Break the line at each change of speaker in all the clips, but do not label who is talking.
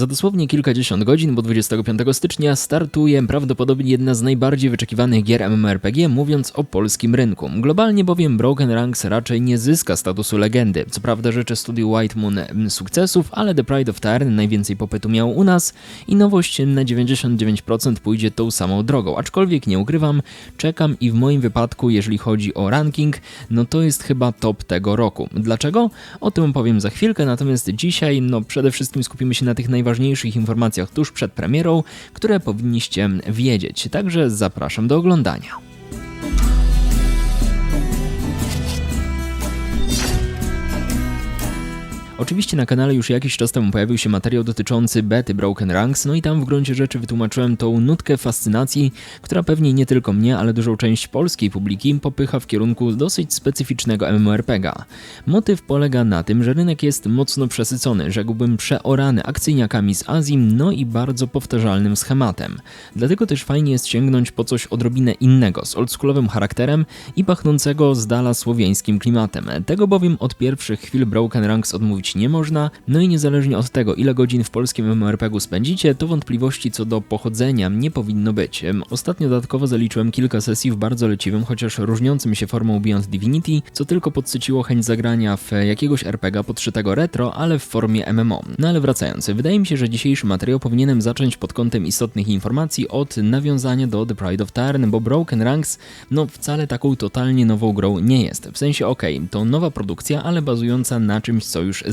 Za dosłownie kilkadziesiąt godzin, bo 25 stycznia startuje prawdopodobnie jedna z najbardziej wyczekiwanych gier MMORPG, mówiąc o polskim rynku. Globalnie bowiem Broken Ranks raczej nie zyska statusu legendy. Co prawda życzę studiu White Moon mm, sukcesów, ale The Pride of Tarn najwięcej popytu miał u nas i nowość na 99% pójdzie tą samą drogą. Aczkolwiek nie ukrywam, czekam i w moim wypadku, jeżeli chodzi o ranking, no to jest chyba top tego roku. Dlaczego? O tym powiem za chwilkę, natomiast dzisiaj no przede wszystkim skupimy się na tych najważniejszych informacjach tuż przed premierą, które powinniście wiedzieć. Także zapraszam do oglądania. Oczywiście na kanale już jakiś czas temu pojawił się materiał dotyczący bety Broken Ranks, no i tam w gruncie rzeczy wytłumaczyłem tą nutkę fascynacji, która pewnie nie tylko mnie, ale dużą część polskiej publiki popycha w kierunku dosyć specyficznego MMORPG'a. Motyw polega na tym, że rynek jest mocno przesycony, rzekłbym przeorany akcyjniakami z Azji, no i bardzo powtarzalnym schematem. Dlatego też fajnie jest sięgnąć po coś odrobinę innego, z oldschoolowym charakterem i pachnącego z dala słowiańskim klimatem. Tego bowiem od pierwszych chwil Broken Ranks odmówić nie można, no i niezależnie od tego, ile godzin w polskim MMORPG spędzicie, to wątpliwości co do pochodzenia nie powinno być. Ostatnio dodatkowo zaliczyłem kilka sesji w bardzo leciwym, chociaż różniącym się formą Beyond Divinity, co tylko podsyciło chęć zagrania w jakiegoś RPG podszytego retro, ale w formie MMO. No ale wracając, wydaje mi się, że dzisiejszy materiał powinienem zacząć pod kątem istotnych informacji od nawiązania do The Pride of Tarn, bo Broken Ranks no wcale taką totalnie nową grą nie jest. W sensie okej, okay, to nowa produkcja, ale bazująca na czymś, co już.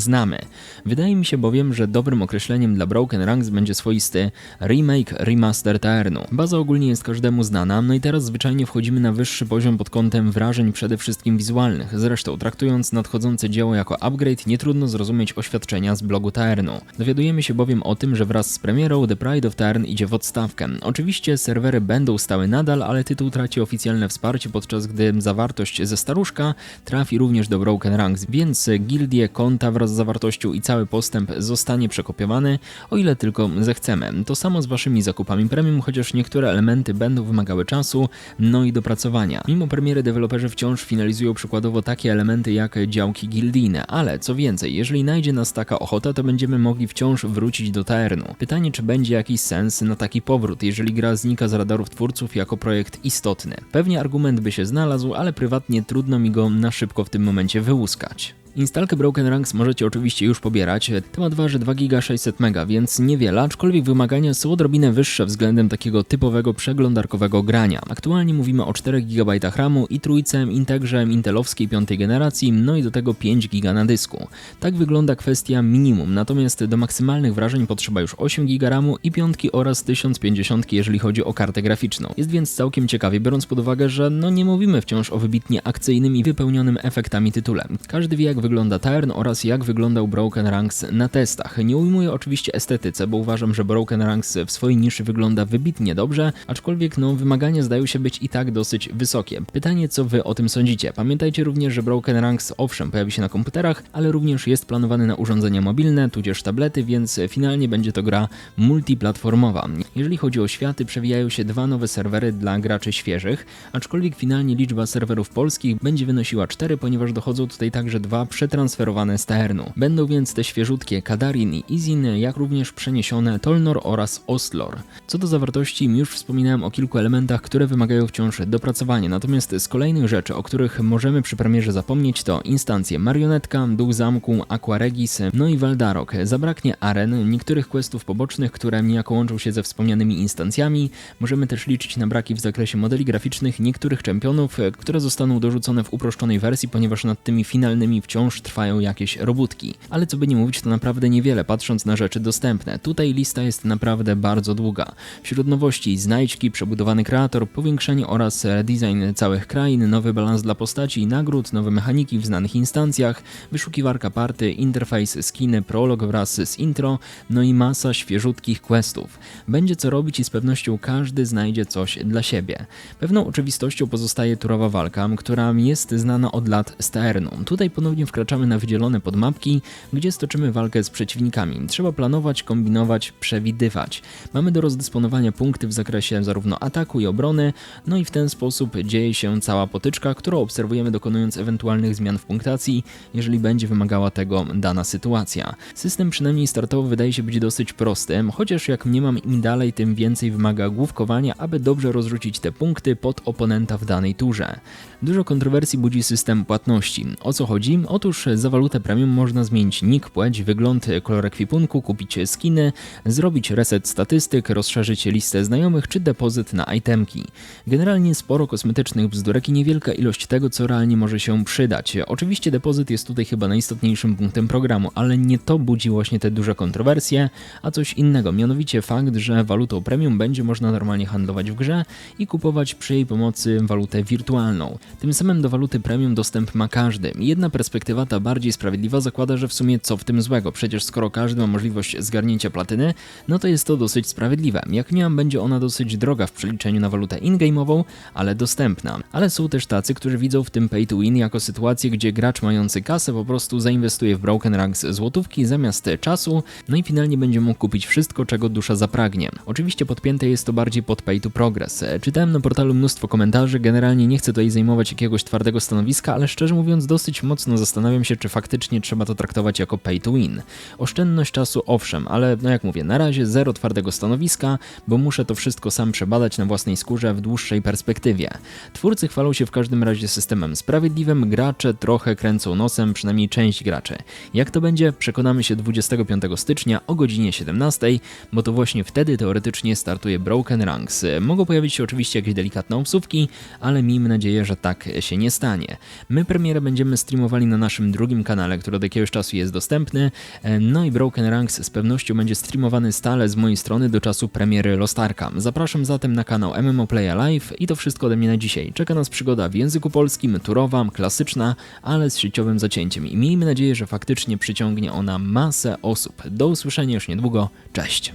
Wydaje mi się bowiem, że dobrym określeniem dla Broken Ranks będzie swoisty remake, remaster Taernu. Baza ogólnie jest każdemu znana, no i teraz zwyczajnie wchodzimy na wyższy poziom pod kątem wrażeń przede wszystkim wizualnych. Zresztą traktując nadchodzące dzieło jako upgrade, nie trudno zrozumieć oświadczenia z blogu Taernu. Dowiadujemy się bowiem o tym, że wraz z premierą The Pride of Taern idzie w odstawkę. Oczywiście serwery będą stały nadal, ale tytuł traci oficjalne wsparcie, podczas gdy zawartość ze staruszka trafi również do Broken Ranks, więc gildie, konta wraz z zawartością i cały postęp zostanie przekopiowany, o ile tylko zechcemy. To samo z waszymi zakupami premium, chociaż niektóre elementy będą wymagały czasu, no i dopracowania. Mimo premiery deweloperzy wciąż finalizują przykładowo takie elementy jak działki gildijne, ale co więcej, jeżeli najdzie nas taka ochota, to będziemy mogli wciąż wrócić do Taernu. Pytanie, czy będzie jakiś sens na taki powrót, jeżeli gra znika z radarów twórców jako projekt istotny. Pewnie argument by się znalazł, ale prywatnie trudno mi go na szybko w tym momencie wyłuskać. Instalkę Broken Ranks możecie oczywiście już pobierać. Temat waży 2 GB 600 MB, więc niewiele, aczkolwiek wymagania są odrobinę wyższe względem takiego typowego przeglądarkowego grania. Aktualnie mówimy o 4 GB RAMu i trójce Integrze intelowskiej piątej generacji, no i do tego 5 GB na dysku. Tak wygląda kwestia minimum, natomiast do maksymalnych wrażeń potrzeba już 8 GB RAMu i piątki oraz 1050 jeżeli chodzi o kartę graficzną. Jest więc całkiem ciekawie, biorąc pod uwagę, że no nie mówimy wciąż o wybitnie akcyjnym i wypełnionym efektami tytule. Każdy wie jak wygląda Tern oraz jak wyglądał Broken Ranks na testach. Nie ujmuję oczywiście estetyce, bo uważam, że Broken Ranks w swojej niszy wygląda wybitnie dobrze, aczkolwiek no, wymagania zdają się być i tak dosyć wysokie. Pytanie, co wy o tym sądzicie? Pamiętajcie również, że Broken Ranks owszem pojawi się na komputerach, ale również jest planowany na urządzenia mobilne, tudzież tablety, więc finalnie będzie to gra multiplatformowa. Jeżeli chodzi o światy, przewijają się dwa nowe serwery dla graczy świeżych, aczkolwiek finalnie liczba serwerów polskich będzie wynosiła 4, ponieważ dochodzą tutaj także dwa przetransferowane z Taernu. Będą więc te świeżutkie Kadarin i Izin, jak również przeniesione Tolnor oraz Ostlor. Co do zawartości, już wspominałem o kilku elementach, które wymagają wciąż dopracowania, natomiast z kolejnych rzeczy, o których możemy przy premierze zapomnieć, to instancje Marionetka, Duch Zamku, Aquaregis, no i Valdarok. Zabraknie aren, niektórych questów pobocznych, które niejako łączą się ze wspomnianymi instancjami. Możemy też liczyć na braki w zakresie modeli graficznych niektórych czempionów, które zostaną dorzucone w uproszczonej wersji, ponieważ nad tymi finalnymi wciąż wciąż trwają jakieś robótki. Ale co by nie mówić, to naprawdę niewiele patrząc na rzeczy dostępne. Tutaj lista jest naprawdę bardzo długa. Wśród nowości znajdźki, przebudowany kreator, powiększenie oraz redesign całych krain, nowy balans dla postaci i nagród, nowe mechaniki w znanych instancjach, wyszukiwarka party, interfejs, skiny, prolog wraz z intro, no i masa świeżutkich questów. Będzie co robić i z pewnością każdy znajdzie coś dla siebie. Pewną oczywistością pozostaje turowa walka, która jest znana od lat z Taernu. Tutaj ponownie wkraczamy na wydzielone podmapki, gdzie stoczymy walkę z przeciwnikami. Trzeba planować, kombinować, przewidywać. Mamy do rozdysponowania punkty w zakresie zarówno ataku i obrony, no i w ten sposób dzieje się cała potyczka, którą obserwujemy dokonując ewentualnych zmian w punktacji, jeżeli będzie wymagała tego dana sytuacja. System przynajmniej startowo wydaje się być dosyć prosty, chociaż jak mniemam im dalej, tym więcej wymaga główkowania, aby dobrze rozrzucić te punkty pod oponenta w danej turze. Dużo kontrowersji budzi system płatności. O co chodzi? Otóż za walutę premium można zmienić nick, płeć, wygląd, kolor ekwipunku, kupić skiny, zrobić reset statystyk, rozszerzyć listę znajomych czy depozyt na itemki. Generalnie sporo kosmetycznych bzdurek i niewielka ilość tego, co realnie może się przydać. Oczywiście depozyt jest tutaj chyba najistotniejszym punktem programu, ale nie to budzi właśnie te duże kontrowersje, a coś innego, mianowicie fakt, że walutą premium będzie można normalnie handlować w grze i kupować przy jej pomocy walutę wirtualną. Tym samym do waluty premium dostęp ma każdy. Jedna perspektywa, ta bardziej sprawiedliwa, zakłada, że w sumie co w tym złego, przecież skoro każdy ma możliwość zgarnięcia platyny, no to jest to dosyć sprawiedliwe. Jak miałam, będzie ona dosyć droga w przeliczeniu na walutę in-game'ową, ale dostępna. Ale są też tacy, którzy widzą w tym pay to win jako sytuację, gdzie gracz mający kasę po prostu zainwestuje w Broken Ranks złotówki zamiast czasu, no i finalnie będzie mógł kupić wszystko, czego dusza zapragnie. Oczywiście podpięte jest to bardziej pod pay to progress. Czytałem na portalu mnóstwo komentarzy, generalnie nie chcę tutaj zajmować jakiegoś twardego stanowiska, ale szczerze mówiąc dosyć mocno zastanawiam się, czy faktycznie trzeba to traktować jako pay to win. Oszczędność czasu owszem, ale no jak mówię, na razie zero twardego stanowiska, bo muszę to wszystko sam przebadać na własnej skórze w dłuższej perspektywie. Twórcy chwalą się w każdym razie systemem sprawiedliwym, gracze trochę kręcą nosem, przynajmniej część graczy. Jak to będzie, przekonamy się 25 stycznia o godzinie 17, bo to właśnie wtedy teoretycznie startuje Broken Ranks. Mogą pojawić się oczywiście jakieś delikatne obsówki, ale miejmy nadzieję, że tak się nie stanie. My premierę będziemy streamowali na naszym drugim kanale, który od jakiegoś czasu jest dostępny, no i Broken Ranks z pewnością będzie streamowany stale z mojej strony do czasu premiery Lost Arkham. Zapraszam zatem na kanał MMO Play Live i to wszystko ode mnie na dzisiaj. Czeka nas przygoda w języku polskim, turowa, klasyczna, ale z sieciowym zacięciem i miejmy nadzieję, że faktycznie przyciągnie ona masę osób. Do usłyszenia już niedługo, cześć!